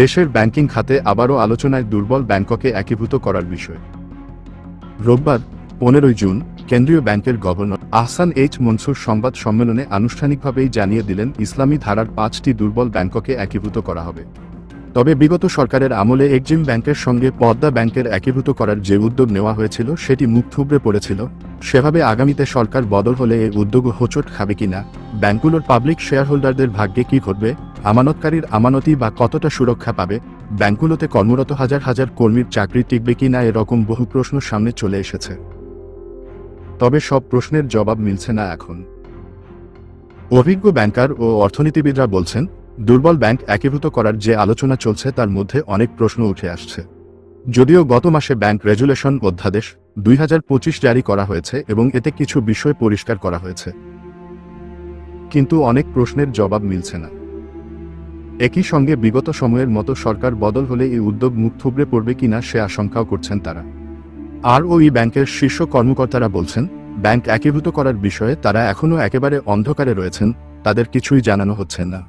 দেশের ব্যাংকিং খাতে আবারও আলোচনায় দুর্বল ব্যাংককে একীভূত করার বিষয়। রোববার, পনেরোই জুন, কেন্দ্রীয় ব্যাংকের গভর্নর আহসান এইচ মনসুর সংবাদ সম্মেলনে আনুষ্ঠানিকভাবেই জানিয়ে দিলেন, ইসলামী ধারার পাঁচটি দুর্বল ব্যাংককে একীভূত করা হবে। তবে বিগত সরকারের আমলে এক্সিম ব্যাংকের সঙ্গে পদ্মা ব্যাংকের একীভূত করার যে উদ্যোগ নেওয়া হয়েছিল, সেটি মুখ থুবড়ে পড়েছিল। সেভাবে আগামীতে সরকার বদল হলে এই উদ্যোগ হোঁচট খাবে কিনা, ব্যাংকগুলোর পাবলিক শেয়ারহোল্ডারদের ভাগ্যে কি ঘটবে আমানতকারীর আমানতি বা কতটা সুরক্ষা পাবে, ব্যাংকগুলোতে কর্মরত হাজার হাজার কর্মীর চাকরি টিকবে কিনা এরকম বহু প্রশ্ন সামনে চলে এসেছে। তবে সব প্রশ্নের জবাব মিলছে না এখন। অভিজ্ঞ ব্যাংকার ও অর্থনীতিবিদরা বলছেন, দুর্বল ব্যাংক একীভূত করার যে আলোচনা চলছে তার মধ্যে অনেক প্রশ্ন উঠে আসছে। যদিও গত মাসে ব্যাংক রেজুলেশন অধ্যাদেশ দুই হাজার পঁচিশ জারি করা হয়েছে এবং এতে কিছু বিষয় পরিষ্কার করা হয়েছে। কিন্তু অনেক প্রশ্নের জবাব মিলছে না। একই সঙ্গে বিগত সময়ের মতো সরকার বদল হলে এই উদ্যোগ মুখ থুবড়ে পড়বে কিনা সে আশঙ্কাও করছেন তারা। আর ওই ব্যাংকের শীর্ষ কর্মকর্তারা বলছেন, ব্যাংক একীভূত করার বিষয়ে তারা এখনও একেবারে অন্ধকারে রয়েছেন, তাদের কিছুই জানানো হচ্ছে না।